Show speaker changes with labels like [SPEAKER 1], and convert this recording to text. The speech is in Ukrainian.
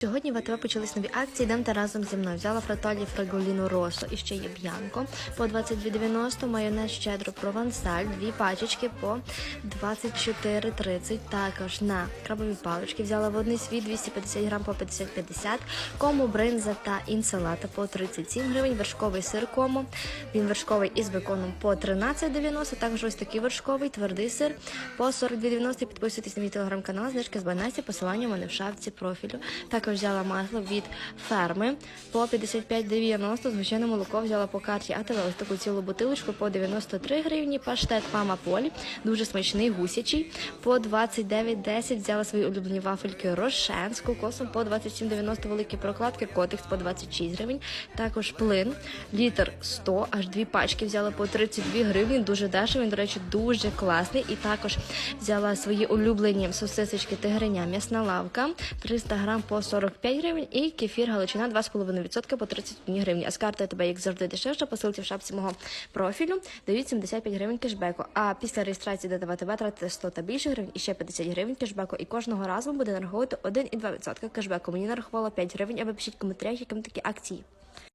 [SPEAKER 1] Сьогодні в АТВ почались нові акції. Йдемте разом зі мною. Взяла фратолі фраголіно росо і ще є б'янко по 22,90, майонез щедро провансаль, дві пачечки по 24,30. Також на крабові палички взяла водний світ 250 грам по 50,50, кому бринза та інсалата по 37 гривень, вершковий сир кому, він вершковий із беконом по 13,90, також ось такий вершковий твердий сир по 42,90. Підписуйтесь на мій телеграм-канал, знижки з Банасі, посилання у мене в шапці профілю. Також взяла масло від ферми по 55,90. Звичайне молоко взяла по карті АТВ ось таку цілу бутилочку по 93 гривні. Паштет Мама Полі, дуже смачний гусячий. По 29,10 взяла свої улюблені вафельки Рошен з кокосом по 27,90 великі прокладки, котекс по 26 гривень. Також плин, літр 100, аж дві пачки взяла по 32 гривні. Дуже дешево, він, до речі, дуже класний. І також взяла свої улюблені сосисочки тигриня, м'ясна лавка, 300 грам по 45 гривень і кефір Галичина 2,5% по 31 гривні. А з карти тебе, як завжди, дешевше, посилці в шапці мого профілю дають 75 гривень кешбеку. А після реєстрації тебе тратите 100 та більше гривень і ще 50 гривень кешбеку. І кожного разу буде нараховувати 1,2% кешбеку. Мені нарахувало 5 гривень, а ви пишіть коментарях, яким такі акції.